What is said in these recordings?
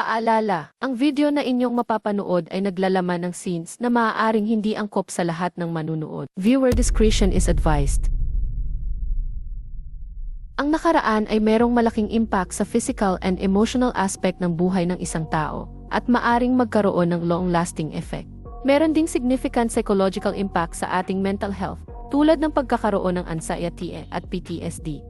Paalala, ang video na inyong mapapanood ay naglalaman ng scenes na maaaring hindi angkop sa lahat ng manunood. Viewer discretion is advised. Ang nakaraan ay merong malaking impact sa physical and emotional aspect ng buhay ng isang tao at maaring magkaroon ng long-lasting effect. Meron ding significant psychological impact sa ating mental health tulad ng pagkakaroon ng anxiety at PTSD.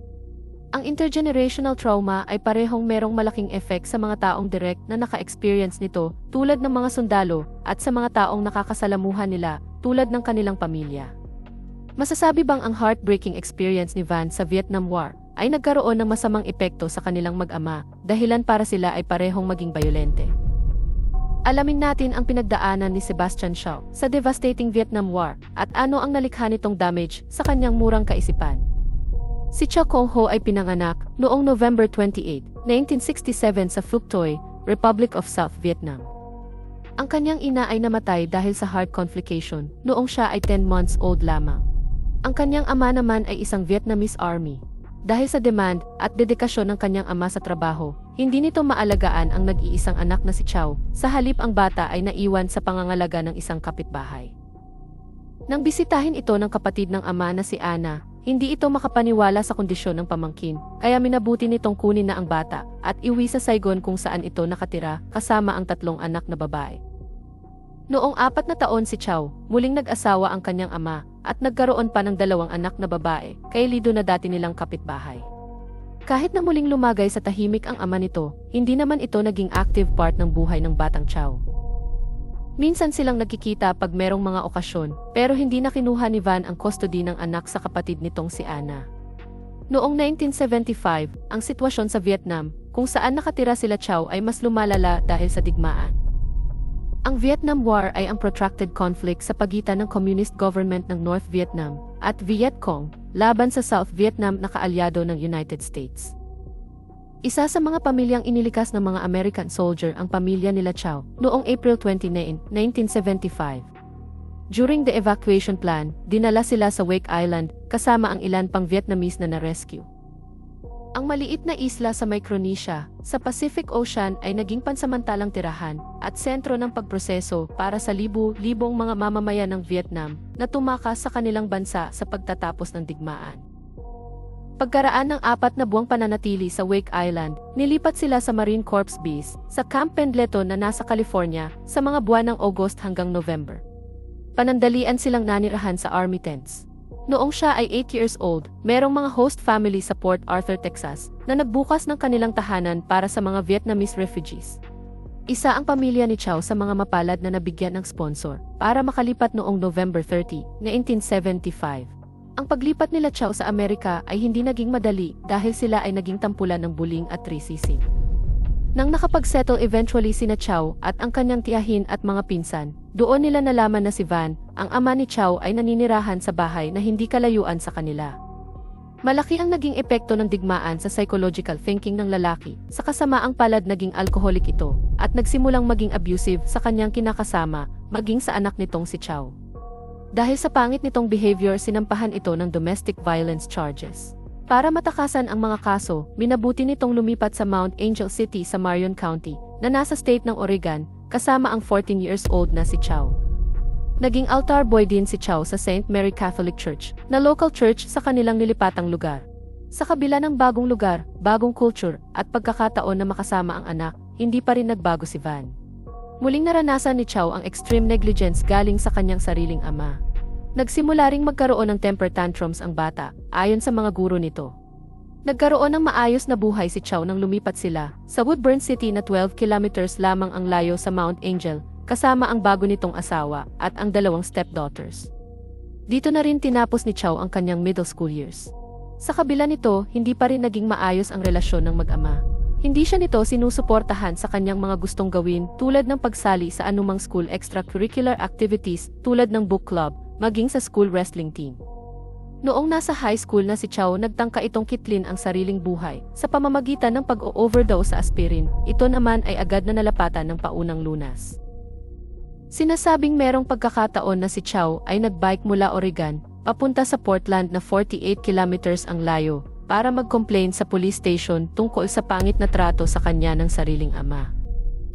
Ang intergenerational trauma ay parehong merong malaking effect sa mga taong direct na naka-experience nito tulad ng mga sundalo at sa mga taong nakakasalamuhan nila tulad ng kanilang pamilya. Masasabi bang ang heartbreaking experience ni Van sa Vietnam War ay nagkaroon ng masamang epekto sa kanilang mag-ama dahilan para sila ay parehong maging bayolente? Alamin natin ang pinagdaanan ni Sebastian Shaw sa devastating Vietnam War at ano ang nalikha nitong damage sa kanyang murang kaisipan. Si Chow Kong Ho ay pinanganak noong November 28, 1967 sa Phuoc Toi, Republic of South Vietnam. Ang kanyang ina ay namatay dahil sa heart complication noong siya ay 10 months old lamang. Ang kanyang ama naman ay isang Vietnamese army. Dahil sa demand at dedikasyon ng kanyang ama sa trabaho, hindi nito maalagaan ang nag-iisang anak na si Chow, sa halip ang bata ay naiwan sa pangangalaga ng isang kapitbahay. Nang bisitahin ito ng kapatid ng ama na si Ana, hindi ito makapaniwala sa kondisyon ng pamangkin, kaya minabuti nitong kunin na ang bata at iwi sa Saigon kung saan ito nakatira kasama ang tatlong anak na babae. Noong apat na taon si Chow, muling nag-asawa ang kanyang ama at nagkaroon pa ng dalawang anak na babae kay Lido na dati nilang kapitbahay. Kahit na muling lumagay sa tahimik ang ama nito, hindi naman ito naging active part ng buhay ng batang Chow. Minsan silang nagkikita pag merong mga okasyon, pero hindi na kinuha ni Van ang custody ng anak sa kapatid nitong si Ana. Noong 1975, ang sitwasyon sa Vietnam, kung saan nakatira sila Chow ay mas lumalala dahil sa digmaan. Ang Vietnam War ay ang protracted conflict sa pagitan ng communist government ng North Vietnam at Viet Cong laban sa South Vietnam na kaalyado ng United States. Isa sa mga pamilyang inilikas ng mga American soldier ang pamilya nila Chow noong April 29, 1975. During the evacuation plan, dinala sila sa Wake Island kasama ang ilan pang Vietnamese na na-rescue. Ang maliit na isla sa Micronesia, sa Pacific Ocean ay naging pansamantalang tirahan at sentro ng pagproseso para sa libu-libong mga mamamayan ng Vietnam na tumakas sa kanilang bansa sa pagtatapos ng digmaan. Pagkaraan ng apat na buwang pananatili sa Wake Island, nilipat sila sa Marine Corps Base sa Camp Pendleton na nasa California sa mga buwan ng August hanggang November. Panandalian silang nanirahan sa Army tents. Noong siya ay 8 years old, merong mga host family sa Port Arthur, Texas, na nagbukas ng kanilang tahanan para sa mga Vietnamese refugees. Isa ang pamilya ni Chow sa mga mapalad na nabigyan ng sponsor para makalipat noong November 30, 1975. Ang paglipat nila Chow sa Amerika ay hindi naging madali dahil sila ay naging tampulan ng bullying at racism. Nang nakapag-settle eventually sina Chow at ang kanyang tiyahin at mga pinsan, doon nila nalaman na si Van, ang ama ni Chow ay naninirahan sa bahay na hindi kalayuan sa kanila. Malaki ang naging epekto ng digmaan sa psychological thinking ng lalaki, sa kasamaang palad naging alcoholic ito, at nagsimulang maging abusive sa kanyang kinakasama, maging sa anak nitong si Chow. Dahil sa pangit nitong behavior sinampahan ito ng domestic violence charges. Para matakasan ang mga kaso, minabuti nitong lumipat sa Mount Angel City sa Marion County, na nasa state ng Oregon, kasama ang 14 years old na si Chow. Naging altar boy din si Chow sa St. Mary Catholic Church, na local church sa kanilang nilipatang lugar. Sa kabila ng bagong lugar, bagong culture, at pagkakataon na makasama ang anak, hindi pa rin nagbago si Van. Muling naranasan ni Chow ang extreme negligence galing sa kanyang sariling ama. Nagsimula ring magkaroon ng temper tantrums ang bata, ayon sa mga guro nito. Nagkaroon ng maayos na buhay si Chow nang lumipat sila sa Woodburn City na 12 kilometers lamang ang layo sa Mount Angel, kasama ang bago nitong asawa at ang dalawang stepdaughters. Dito na rin tinapos ni Chow ang kanyang middle school years. Sa kabila nito, hindi pa rin naging maayos ang relasyon ng mag-ama. Hindi siya nito sinusuportahan sa kanyang mga gustong gawin tulad ng pagsali sa anumang school extracurricular activities tulad ng book club, maging sa school wrestling team. Noong nasa high school na si Chow nagtangka itong kitlin ang sariling buhay sa pamamagitan ng pag-overdose sa aspirin, ito naman ay agad na nalapatan ng paunang lunas. Sinasabing merong pagkakataon na si Chow ay nagbike mula Oregon, papunta sa Portland na 48 kilometers ang layo, para mag-complain sa police station tungkol sa pangit na trato sa kanya ng sariling ama.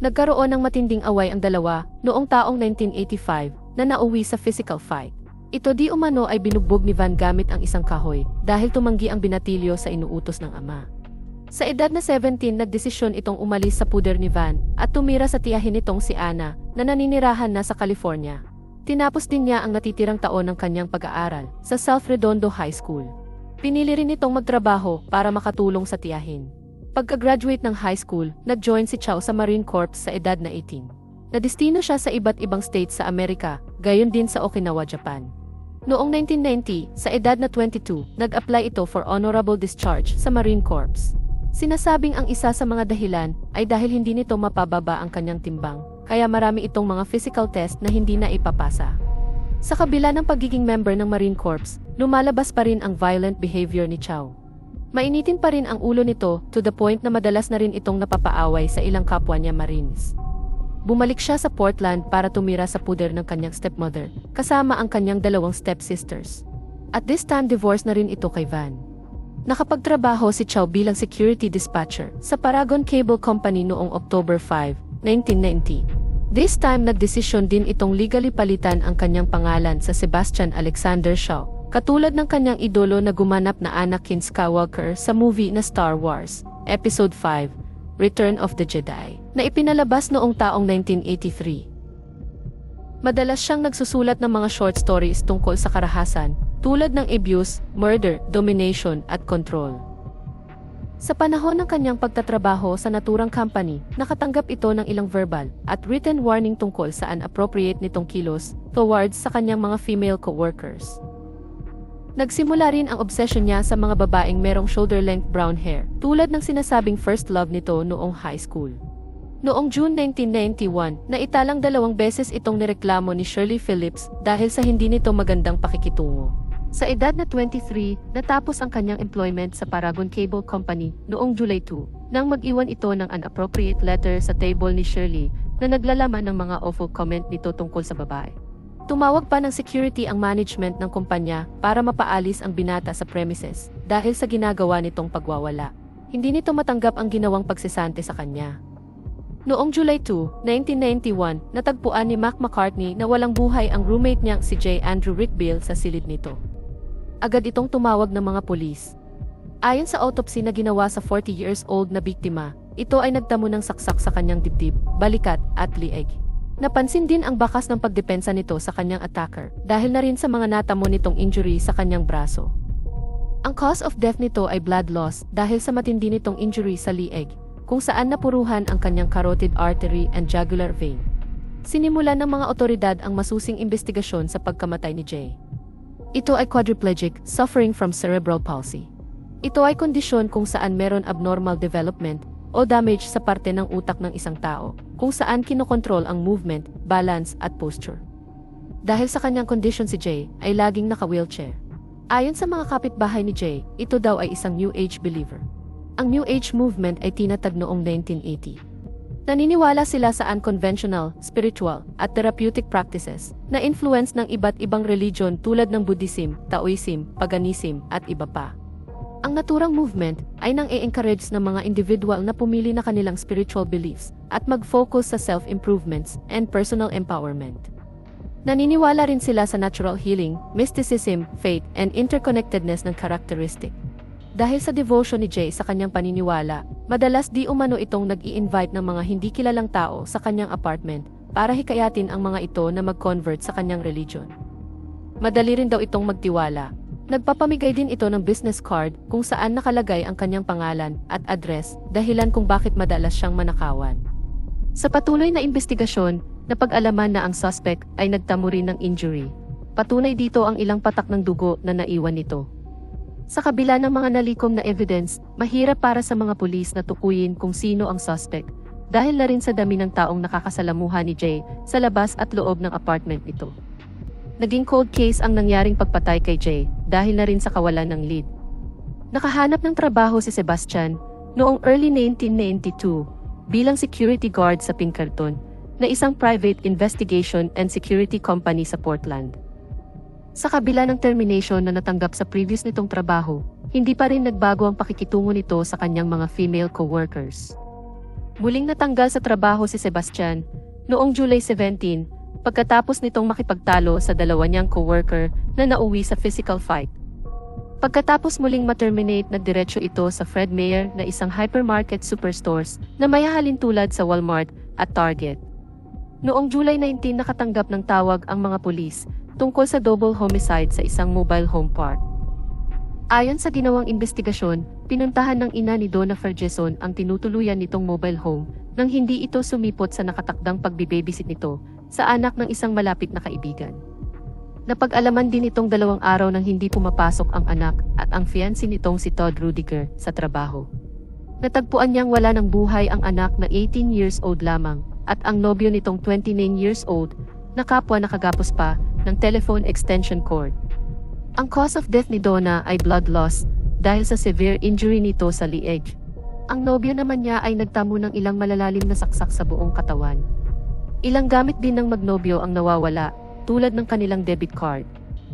Nagkaroon ng matinding away ang dalawa noong taong 1985 na nauwi sa physical fight. Ito di umano ay binugbog ni Van gamit ang isang kahoy dahil tumanggi ang binatilyo sa inuutos ng ama. Sa edad na 17 nagdesisyon itong umalis sa puder ni Van at tumira sa tiyahin nitong si Anna na naninirahan na sa California. Tinapos din niya ang natitirang taon ng kanyang pag-aaral sa South Redondo High School. Pinili rin itong magtrabaho para makatulong sa tiyahin. Pagka-graduate ng high school, nag-join si Chow sa Marine Corps sa edad na 18. Nadistino siya sa iba't ibang states sa Amerika, gayon din sa Okinawa, Japan. Noong 1990, sa edad na 22, nag-apply ito for honorable discharge sa Marine Corps. Sinasabing ang isa sa mga dahilan ay dahil hindi nito mapababa ang kanyang timbang, kaya marami itong mga physical test na hindi na ipapasa. Sa kabila ng pagiging member ng Marine Corps, lumalabas pa rin ang violent behavior ni Chow. Mainitin pa rin ang ulo nito to the point na madalas na rin itong napapaaway sa ilang kapwa niya Marines. Bumalik siya sa Portland para tumira sa puder ng kanyang stepmother, kasama ang kanyang dalawang stepsisters. At this time divorce na rin ito kay Van. Nakapagtrabaho si Chow bilang security dispatcher sa Paragon Cable Company noong October 5, 1990. This time nagdesisyon din itong legally palitan ang kanyang pangalan sa Sebastian Alexander Shaw Katulad ng kanyang idolo na gumanap na Anakin Skywalker sa movie na Star Wars, Episode 5, Return of the Jedi, na ipinalabas noong taong 1983. Madalas siyang nagsusulat ng mga short stories tungkol sa karahasan, tulad ng abuse, murder, domination, at control. Sa panahon ng kanyang pagtatrabaho sa naturang company, nakatanggap ito ng ilang verbal at written warning tungkol sa inappropriate nitong kilos towards sa kanyang mga female co-workers. Nagsimula rin ang obsession niya sa mga babaeng merong shoulder-length brown hair, tulad ng sinasabing first love nito noong high school. Noong June 1991, naitalang dalawang beses itong nireklamo ni Shirley Phillips dahil sa hindi nito magandang pakikitungo. Sa edad na 23, natapos ang kanyang employment sa Paragon Cable Company noong July 2, nang mag-iwan ito ng inappropriate letter sa table ni Shirley na naglalaman ng mga awful comment nito tungkol sa babae. Tumawag pa ng security ang management ng kumpanya para mapaalis ang binata sa premises dahil sa ginagawa nitong pagwawala. Hindi nito matanggap ang ginawang pagsisante sa kanya. Noong July 2, 1991, natagpuan ni Mac McCartney na walang buhay ang roommate niyang si J. Andrew Rickbill sa silid nito. Agad itong tumawag ng mga pulis. Ayon sa autopsy na ginawa sa 40 years old na biktima, ito ay nagtamo ng saksak sa kanyang dibdib, balikat at lieg. Napansin din ang bakas ng pagdepensa nito sa kanyang attacker dahil na rin sa mga natamo nitong injury sa kanyang braso. Ang cause of death nito ay blood loss dahil sa matindi nitong injury sa lieg, kung saan napuruhan ang kanyang carotid artery and jugular vein. Sinimulan ng mga otoridad ang masusing investigasyon sa pagkamatay ni Jay. Ito ay quadriplegic, suffering from cerebral palsy. Ito ay kondisyon kung saan meron abnormal development o damage sa parte ng utak ng isang tao, kung saan kinokontrol ang movement, balance at posture. Dahil sa kanyang condition si Jay ay laging naka-wheelchair. Ayon sa mga kapitbahay ni Jay, ito daw ay isang New Age believer. Ang New Age movement ay tinatag noong 1980. Naniniwala sila sa unconventional, spiritual, at therapeutic practices na influence ng iba't ibang religion tulad ng Buddhism, Taoism, Paganism, at iba pa. Ang naturang movement ay nang i-encourage ng mga individual na pumili na kanilang spiritual beliefs at mag-focus sa self-improvements and personal empowerment. Naniniwala rin sila sa natural healing, mysticism, faith, and interconnectedness ng characteristic. Dahil sa devotion ni Jay sa kanyang paniniwala, madalas di umano itong nag invite ng mga hindi kilalang tao sa kanyang apartment para hikayatin ang mga ito na mag-convert sa kanyang religion. Madali rin daw itong magtiwala, Nagpapamigay din ito ng business card kung saan nakalagay ang kanyang pangalan at address dahilan kung bakit madalas siyang manakawan. Sa patuloy na investigasyon, napag-alaman na ang suspect ay nagtamo rin ng injury. Patunay dito ang ilang patak ng dugo na naiwan nito. Sa kabila ng mga nalikom na evidence, mahirap para sa mga pulis na tukuyin kung sino ang suspect dahil na rin sa dami ng taong nakakasalamuhan ni Jay sa labas at loob ng apartment nito. Naging cold case ang nangyaring pagpatay kay Jay dahil na rin sa kawalan ng lead. Nakahanap ng trabaho si Sebastian noong early 1992 bilang security guard sa Pinkerton na isang private investigation and security company sa Portland. Sa kabila ng termination na natanggap sa previous nitong trabaho, hindi pa rin nagbago ang pakikitungo nito sa kanyang mga female co-workers. Muling natanggal sa trabaho si Sebastian noong July 17 pagkatapos nitong makipagtalo sa dalawa niyang coworker na nauwi sa physical fight. Pagkatapos muling ma-terminate na diretsyo ito sa Fred Meyer na isang hypermarket superstores na may halintulad sa Walmart at Target. Noong July 19 nakatanggap ng tawag ang mga pulis tungkol sa double homicide sa isang mobile home park. Ayon sa ginawang investigasyon, pinuntahan ng ina ni Donna Ferguson ang tinutuluyan nitong mobile home nang hindi ito sumipot sa nakatakdang pagbibabysit nito sa anak ng isang malapit na kaibigan. Napag-alaman din itong dalawang araw nang hindi pumapasok ang anak at ang fiancé nitong si Todd Rudiger sa trabaho. Natagpuan niyang wala ng buhay ang anak na 18 years old lamang at ang nobyo nitong 29 years old na kapwa nakagapos pa ng telephone extension cord. Ang cause of death ni Donna ay blood loss dahil sa severe injury nito sa lieg. Ang nobyo naman niya ay nagtamo ng ilang malalalim na saksak sa buong katawan. Ilang gamit din ng magnobyo ang nawawala, tulad ng kanilang debit card.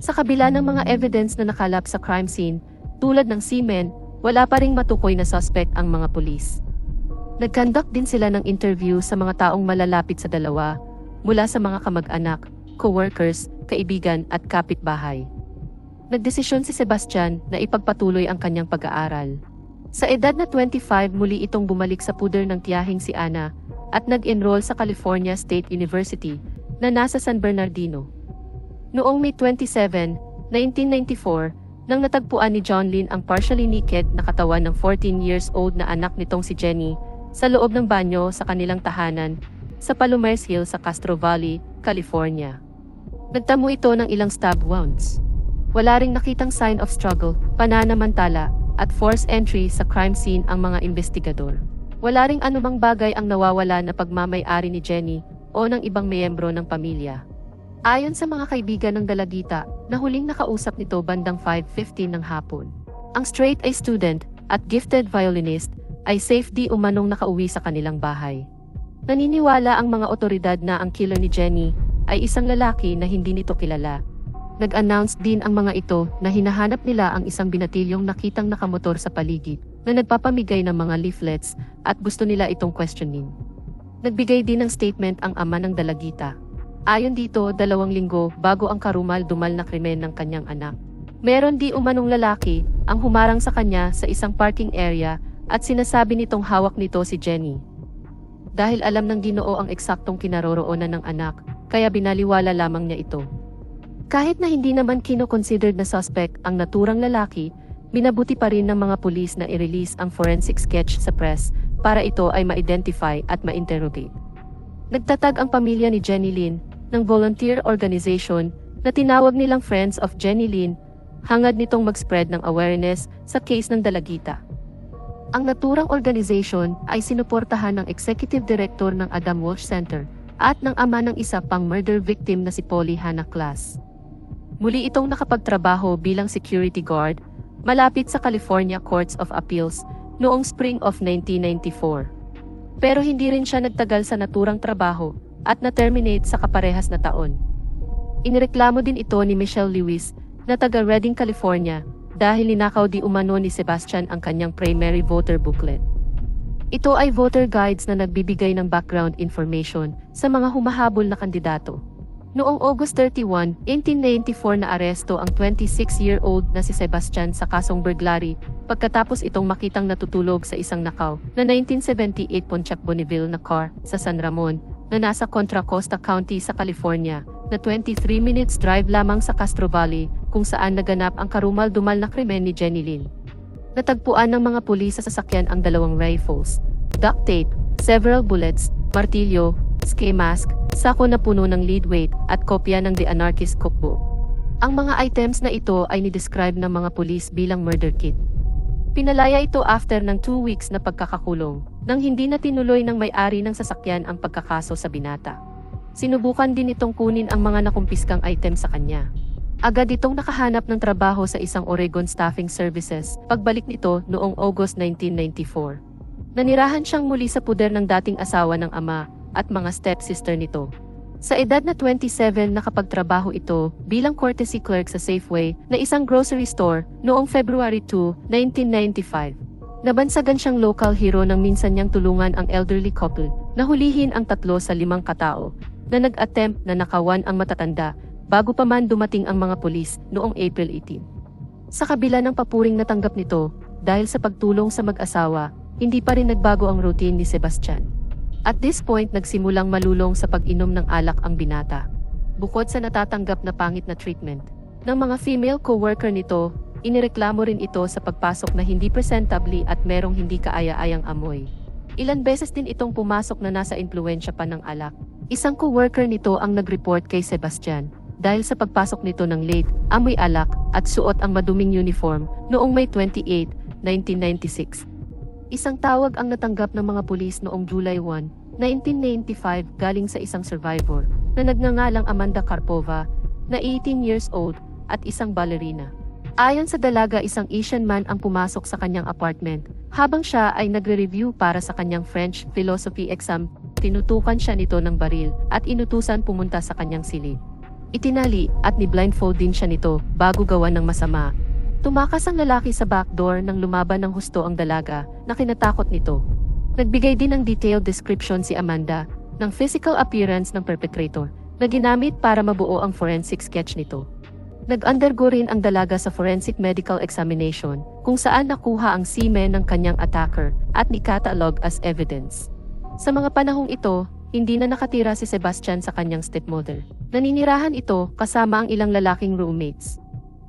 Sa kabila ng mga evidence na nakalap sa crime scene, tulad ng semen, wala pa ring matukoy na suspect ang mga pulis. Nagkandak din sila ng interview sa mga taong malalapit sa dalawa, mula sa mga kamag-anak, co-workers, kaibigan at kapitbahay. Nagdesisyon si Sebastian na ipagpatuloy ang kanyang pag-aaral. Sa edad na 25 muli itong bumalik sa puder ng tiyahing si Ana at nag-enroll sa California State University na nasa San Bernardino. Noong May 27, 1994, nang natagpuan ni John Lynn ang partially naked na katawan ng 14 years old na anak nitong si Jenny sa loob ng banyo sa kanilang tahanan sa Palomares Hill sa Castro Valley, California. Nagtamo ito ng ilang stab wounds. Wala ring nakitang sign of struggle, pananamantala, at forced entry sa crime scene ang mga investigador. Wala ring anumang bagay ang nawawala na pagmamay-ari ni Jenny o ng ibang miyembro ng pamilya. Ayon sa mga kaibigan ng dalagita, na huling nakausap nito bandang 5.15 ng hapon. Ang straight A student at gifted violinist ay safe di umanong nakauwi sa kanilang bahay. Naniniwala ang mga otoridad na ang killer ni Jenny ay isang lalaki na hindi nito kilala Nag-announce din ang mga ito na hinahanap nila ang isang binatilyong nakitang nakamotor sa paligid na nagpapamigay ng mga leaflets at gusto nila itong questionin. Nagbigay din ng statement ang ama ng dalagita. Ayon dito, dalawang linggo bago ang karumal-dumal na krimen ng kanyang anak. Meron di umanong lalaki ang humarang sa kanya sa isang parking area at sinasabi nitong hawak nito si Jenny. Dahil alam ng ginoo ang eksaktong kinaroroonan ng anak, kaya binaliwala lamang niya ito. Kahit na hindi naman kino-considered na suspect ang naturang lalaki, minabuti pa rin ng mga pulis na i-release ang forensic sketch sa press para ito ay ma-identify at ma-interrogate. Nagtatag ang pamilya ni Jenny Lynn ng volunteer organization na tinawag nilang Friends of Jenny Lynn, hangad nitong mag-spread ng awareness sa case ng dalagita. Ang naturang organization ay sinuportahan ng Executive Director ng Adam Walsh Center at ng ama ng isa pang murder victim na si Polly Hannah Class. Muli itong nakapagtrabaho bilang security guard malapit sa California Courts of Appeals noong spring of 1994. Pero hindi rin siya nagtagal sa naturang trabaho at na-terminate sa kaparehas na taon. Inireklamo din ito ni Michelle Lewis na taga Redding, California dahil ninakaw di umano ni Sebastian ang kanyang primary voter booklet. Ito ay voter guides na nagbibigay ng background information sa mga humahabol na kandidato. Noong August 31, 1894 na aresto ang 26-year-old na si Sebastian sa kasong burglary pagkatapos itong makitang natutulog sa isang nakaw na 1978 Pontiac Bonneville na car sa San Ramon na nasa Contra Costa County sa California na 23 minutes drive lamang sa Castro Valley kung saan naganap ang karumal-dumal na krimen ni Jenny Lynn. Natagpuan ng mga pulis sa sasakyan ang dalawang rifles, duct tape, several bullets, martilyo, ski mask, sako na puno ng lead weight at kopya ng The Anarchist Cookbook. Ang mga items na ito ay ni-describe ng mga pulis bilang murder kit. Pinalaya ito after ng 2 weeks na pagkakakulong, nang hindi na tinuloy ng may-ari ng sasakyan ang pagkakaso sa binata. Sinubukan din itong kunin ang mga nakumpiskang item sa kanya. Agad itong nakahanap ng trabaho sa isang Oregon Staffing Services, pagbalik nito noong August 1994. Nanirahan siyang muli sa puder ng dating asawa ng ama, at mga stepsister nito. Sa edad na 27 nakapagtrabaho ito bilang courtesy clerk sa Safeway na isang grocery store noong February 2, 1995. Nabansagan siyang local hero nang minsan niyang tulungan ang elderly couple na hulihin ang tatlo sa limang katao na nag-attempt na nakawan ang matatanda bago pa man dumating ang mga pulis noong April 18. Sa kabila ng papuring natanggap nito, dahil sa pagtulong sa mag-asawa, hindi pa rin nagbago ang routine ni Sebastian. At this point nagsimulang malulong sa pag-inom ng alak ang binata. Bukod sa natatanggap na pangit na treatment, ng mga female co-worker nito, inireklamo rin ito sa pagpasok na hindi presentably at merong hindi kaaya-ayang amoy. Ilan beses din itong pumasok na nasa impluensya pa ng alak. Isang co-worker nito ang nag-report kay Sebastian dahil sa pagpasok nito ng late, amoy alak at suot ang maduming uniform noong May 28, 1996. Isang tawag ang natanggap ng mga pulis noong July 1, 1995 galing sa isang survivor na nagngangalang Amanda Karpova na 18 years old at isang ballerina. Ayon sa dalaga isang Asian man ang pumasok sa kanyang apartment habang siya ay nagre-review para sa kanyang French philosophy exam tinutukan siya nito ng baril at inutusan pumunta sa kanyang silid. Itinali at ni blindfold din siya nito bago gawa ng masama. Tumakas ang lalaki sa back door nang lumaban ng husto ang dalaga na kinatakot nito. Nagbigay din ng detailed description si Amanda ng physical appearance ng perpetrator na ginamit para mabuo ang forensic sketch nito. Nag-undergo rin ang dalaga sa forensic medical examination kung saan nakuha ang semen ng kanyang attacker at ni-catalog as evidence. Sa mga panahong ito, hindi na nakatira si Sebastian sa kanyang stepmother. Naninirahan ito kasama ang ilang lalaking roommates.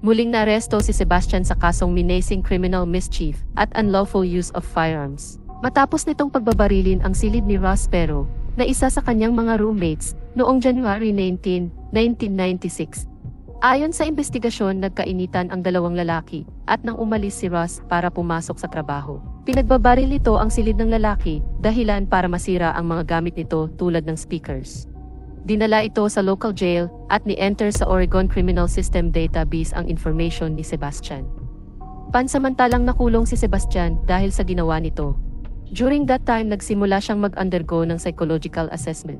Muling naaresto si Sebastian sa kasong menacing criminal mischief at unlawful use of firearms. Matapos nitong pagbabarilin ang silid ni Ross Pero, na isa sa kanyang mga roommates, noong January 19, 1996. Ayon sa investigasyon, nagkainitan ang dalawang lalaki at nang umalis si Ross para pumasok sa trabaho. Pinagbabaril nito ang silid ng lalaki, dahilan para masira ang mga gamit nito tulad ng speakers. Dinala ito sa local jail at ni-enter sa Oregon Criminal System Database ang information ni Sebastian. Pansamantalang nakulong si Sebastian dahil sa ginawa nito. During that time nagsimula siyang mag-undergo ng psychological assessment.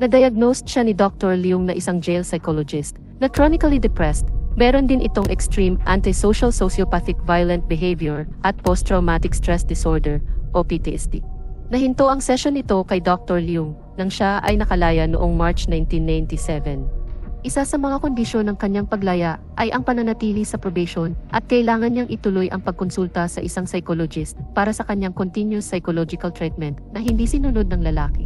Na-diagnosed siya ni Dr. Leung na isang jail psychologist na chronically depressed, meron din itong extreme antisocial sociopathic violent behavior at post-traumatic stress disorder o PTSD. Nahinto ang session nito kay Dr. Leung nang siya ay nakalaya noong March 1997. Isa sa mga kondisyon ng kanyang paglaya ay ang pananatili sa probation at kailangan niyang ituloy ang pagkonsulta sa isang psychologist para sa kanyang continuous psychological treatment na hindi sinunod ng lalaki.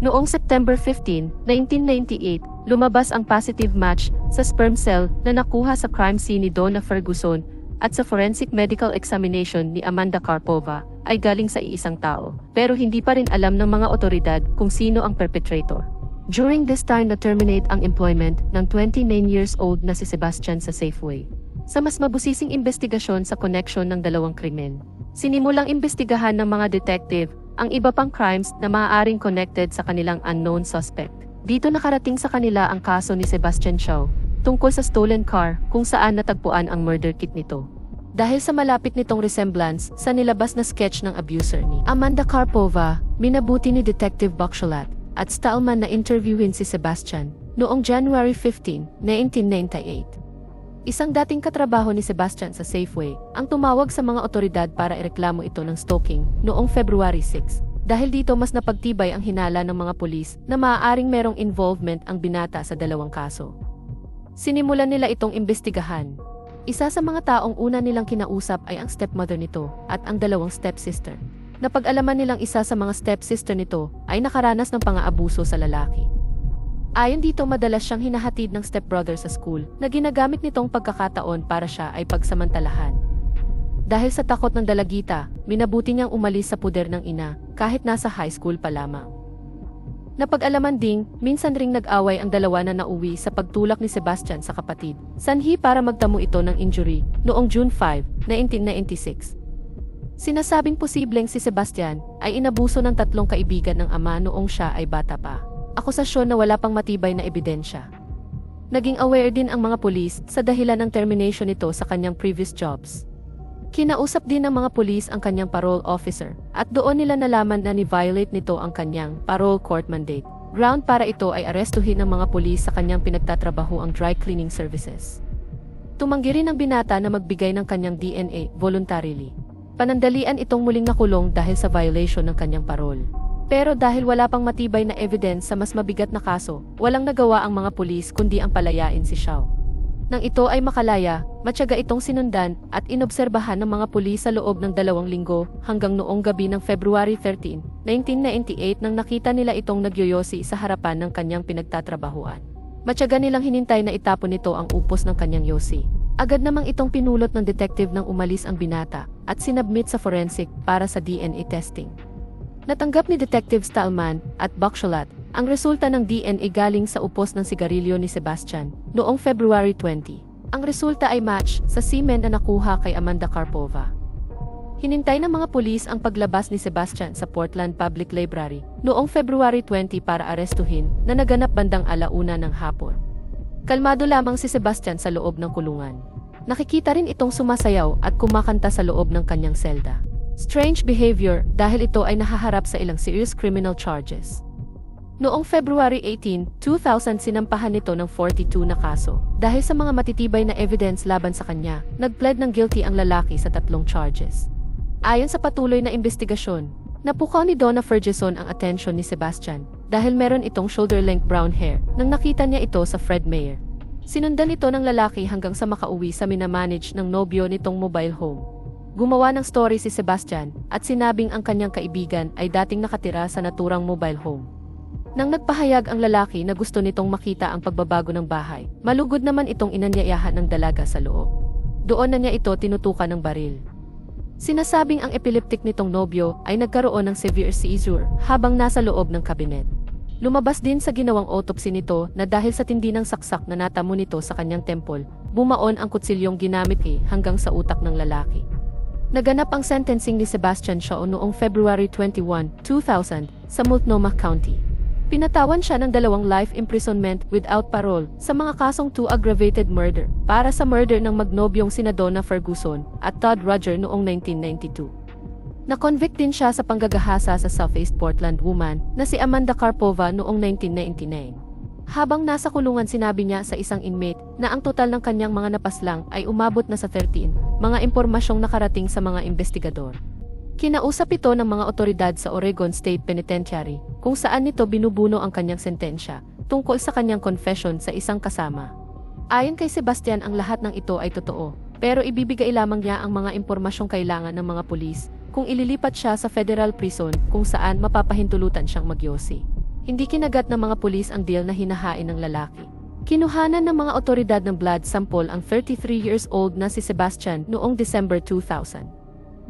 Noong September 15, 1998, lumabas ang positive match sa sperm cell na nakuha sa crime scene ni Donna Ferguson at sa forensic medical examination ni Amanda Karpova ay galing sa iisang tao. Pero hindi pa rin alam ng mga otoridad kung sino ang perpetrator. During this time na-terminate ang employment ng 29 years old na si Sebastian sa Safeway. Sa mas mabusising investigasyon sa connection ng dalawang krimen. Sinimulang imbestigahan ng mga detective ang iba pang crimes na maaaring connected sa kanilang unknown suspect. Dito nakarating sa kanila ang kaso ni Sebastian Shaw tungkol sa stolen car kung saan natagpuan ang murder kit nito. Dahil sa malapit nitong resemblance sa nilabas na sketch ng abuser ni Amanda Karpova, minabuti ni Detective Bakshalat at Stallman na interviewin si Sebastian noong January 15, 1998. Isang dating katrabaho ni Sebastian sa Safeway ang tumawag sa mga otoridad para ireklamo ito ng stalking noong February 6. Dahil dito mas napagtibay ang hinala ng mga pulis na maaaring merong involvement ang binata sa dalawang kaso. Sinimulan nila itong imbestigahan. Isa sa mga taong una nilang kinausap ay ang stepmother nito at ang dalawang stepsister. Napag-alaman nilang isa sa mga stepsister nito ay nakaranas ng pang-aabuso sa lalaki. Ayon dito madalas siyang hinahatid ng stepbrother sa school na ginagamit nitong pagkakataon para siya ay pagsamantalahan. Dahil sa takot ng dalagita, minabuti niyang umalis sa puder ng ina kahit nasa high school pa lamang. Napag-alaman ding, minsan ring nag-away ang dalawa na nauwi sa pagtulak ni Sebastian sa kapatid. Sanhi para magtamo ito ng injury noong June 5, 1996. Sinasabing posibleng si Sebastian ay inabuso ng tatlong kaibigan ng ama noong siya ay bata pa. Akusasyon na wala pang matibay na ebidensya. Naging aware din ang mga pulis sa dahilan ng termination nito sa kanyang previous jobs. Kinausap din ng mga pulis ang kanyang parole officer at doon nila nalaman na ni-violate nito ang kanyang parole court mandate. Ground para ito ay arestuhin ng mga pulis sa kanyang pinagtatrabaho ang dry cleaning services. Tumanggi rin ang binata na magbigay ng kanyang DNA voluntarily. Panandalian itong muling nakulong dahil sa violation ng kanyang parol. Pero dahil wala pang matibay na evidence sa mas mabigat na kaso, walang nagawa ang mga pulis kundi ang palayain si Xiao. Nang ito ay makalaya, matyaga itong sinundan at inobserbahan ng mga pulis sa loob ng dalawang linggo hanggang noong gabi ng February 13, 1998 nang nakita nila itong nagyoyosi sa harapan ng kanyang pinagtatrabahuan. Matyaga nilang hinintay na itapon nito ang upos ng kanyang yosi. Agad namang itong pinulot ng detective nang umalis ang binata at sinabmit sa forensic para sa DNA testing. Natanggap ni Detective Stallman at Bakshalat ang resulta ng DNA galing sa upos ng sigarilyo ni Sebastian noong February 20. Ang resulta ay match sa semen na nakuha kay Amanda Karpova. Hinintay ng mga pulis ang paglabas ni Sebastian sa Portland Public Library noong February 20 para arestuhin na naganap bandang alauna ng hapon. Kalmado lamang si Sebastian sa loob ng kulungan. Nakikita rin itong sumasayaw at kumakanta sa loob ng kanyang selda. Strange behavior dahil ito ay nahaharap sa ilang serious criminal charges. Noong February 18, 2000 sinampahan nito ng 42 na kaso. Dahil sa mga matitibay na evidence laban sa kanya, nagpled ng guilty ang lalaki sa tatlong charges. Ayon sa patuloy na investigasyon, napukaw ni Donna Ferguson ang atensyon ni Sebastian dahil meron itong shoulder-length brown hair nang nakita niya ito sa Fred Mayer. Sinundan ito ng lalaki hanggang sa makauwi sa minamanage ng nobyo nitong mobile home. Gumawa ng story si Sebastian at sinabing ang kanyang kaibigan ay dating nakatira sa naturang mobile home. Nang nagpahayag ang lalaki na gusto nitong makita ang pagbabago ng bahay, malugod naman itong inanyayahan ng dalaga sa loob. Doon na niya ito tinutukan ng baril. Sinasabing ang epileptic nitong nobyo ay nagkaroon ng severe seizure habang nasa loob ng kabinet. Lumabas din sa ginawang autopsy nito na dahil sa tindi ng saksak na natamo nito sa kanyang temple, bumaon ang kutsilyong ginamit eh hanggang sa utak ng lalaki. Naganap ang sentencing ni Sebastian Shaw noong February 21, 2000 sa Multnomah County. Pinatawan siya ng dalawang life imprisonment without parole sa mga kasong two aggravated murder para sa murder ng magnobyong sina Donna Ferguson at Todd Roger noong 1992. Na-convict din siya sa panggagahasa sa Southeast Portland woman na si Amanda Karpova noong 1999. Habang nasa kulungan sinabi niya sa isang inmate na ang total ng kanyang mga napaslang ay umabot na sa 13, mga impormasyong nakarating sa mga investigador. Kinausap ito ng mga otoridad sa Oregon State Penitentiary kung saan nito binubuno ang kanyang sentensya tungkol sa kanyang confession sa isang kasama. Ayon kay Sebastian ang lahat ng ito ay totoo, pero ibibigay lamang niya ang mga impormasyong kailangan ng mga pulis kung ililipat siya sa federal prison kung saan mapapahintulutan siyang magyosi. Hindi kinagat ng mga pulis ang deal na hinahain ng lalaki. Kinuhanan ng mga otoridad ng blood sample ang 33 years old na si Sebastian noong December 2000.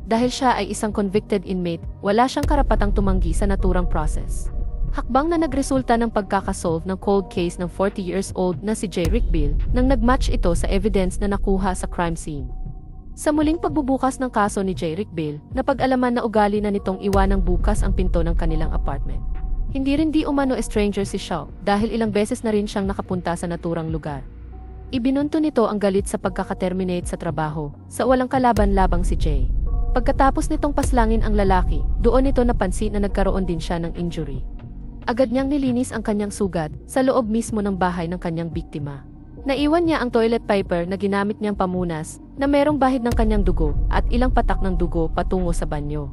Dahil siya ay isang convicted inmate, wala siyang karapatang tumanggi sa naturang process. Hakbang na nagresulta ng pagkakasolve ng cold case ng 40 years old na si J. Rick Bill nang nagmatch ito sa evidence na nakuha sa crime scene. Sa muling pagbubukas ng kaso ni J. Rick Bill, napag-alaman na ugali na nitong iwanang bukas ang pinto ng kanilang apartment. Hindi rin di umano stranger si Shaw dahil ilang beses na rin siyang nakapunta sa naturang lugar. Ibinunto nito ang galit sa pagkakaterminate sa trabaho sa walang kalaban-labang si Jay. Pagkatapos nitong paslangin ang lalaki, doon ito napansin na nagkaroon din siya ng injury. Agad niyang nilinis ang kanyang sugat sa loob mismo ng bahay ng kanyang biktima. Naiwan niya ang toilet paper na ginamit niyang pamunas na merong bahid ng kanyang dugo at ilang patak ng dugo patungo sa banyo.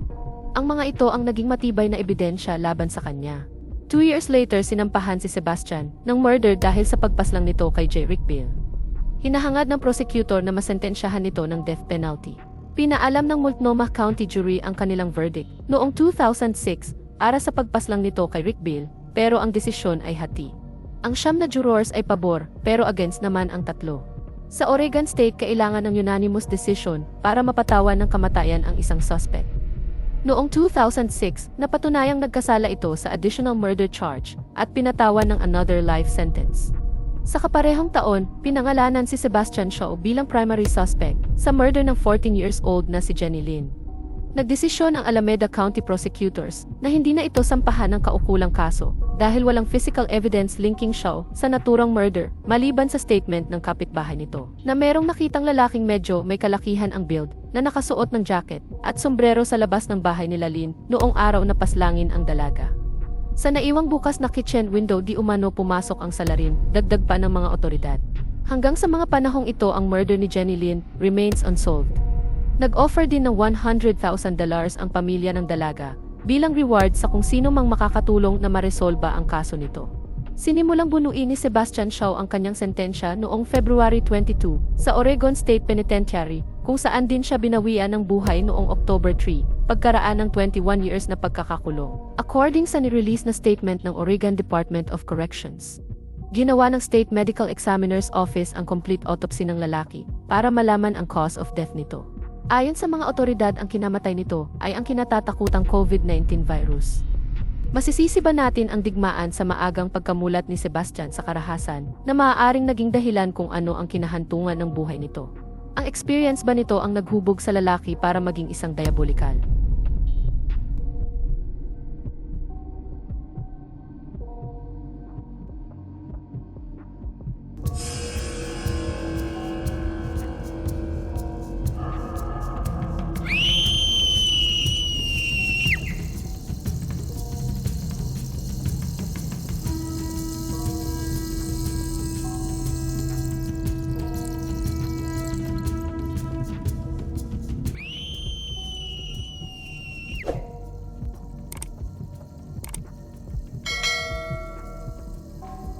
Ang mga ito ang naging matibay na ebidensya laban sa kanya. Two years later, sinampahan si Sebastian ng murder dahil sa pagpaslang nito kay J. Rick Bill. Hinahangad ng prosecutor na masentensyahan nito ng death penalty. Pinaalam ng Multnomah County jury ang kanilang verdict noong 2006 para sa pagpaslang nito kay Rick Bill, pero ang desisyon ay hati. Ang siyam na jurors ay pabor, pero against naman ang tatlo. Sa Oregon State, kailangan ng unanimous decision para mapatawan ng kamatayan ang isang suspect. Noong 2006, napatunayang nagkasala ito sa additional murder charge at pinatawan ng another life sentence. Sa kaparehong taon, pinangalanan si Sebastian Shaw bilang primary suspect sa murder ng 14 years old na si Jenny Lynn. Nagdesisyon ang Alameda County prosecutors na hindi na ito sampahan ng kaukulang kaso dahil walang physical evidence linking Shaw sa naturang murder maliban sa statement ng kapitbahay nito na merong nakitang lalaking medyo may kalakihan ang build na nakasuot ng jacket at sombrero sa labas ng bahay nila Lynn noong araw na paslangin ang dalaga. Sa naiwang bukas na kitchen window di umano pumasok ang salarin, dagdag pa ng mga otoridad. Hanggang sa mga panahong ito ang murder ni Jenny Lynn remains unsolved. Nag-offer din ng $100,000 ang pamilya ng dalaga bilang reward sa kung sino mang makakatulong na maresolba ang kaso nito. Sinimulang bunuin ni Sebastian Shaw ang kanyang sentensya noong February 22 sa Oregon State Penitentiary kung saan din siya binawian ng buhay noong October 3 pagkaraan ng 21 years na pagkakakulong. According sa nirelease na statement ng Oregon Department of Corrections. Ginawa ng State Medical Examiner's Office ang complete autopsy ng lalaki para malaman ang cause of death nito. Ayon sa mga otoridad, ang kinamatay nito ay ang kinatatakutang COVID-19 virus. Masisisi ba natin ang digmaan sa maagang pagkamulat ni Sebastian sa karahasan na maaaring naging dahilan kung ano ang kinahantungan ng buhay nito? Ang experience ba nito ang naghubog sa lalaki para maging isang diabolikal?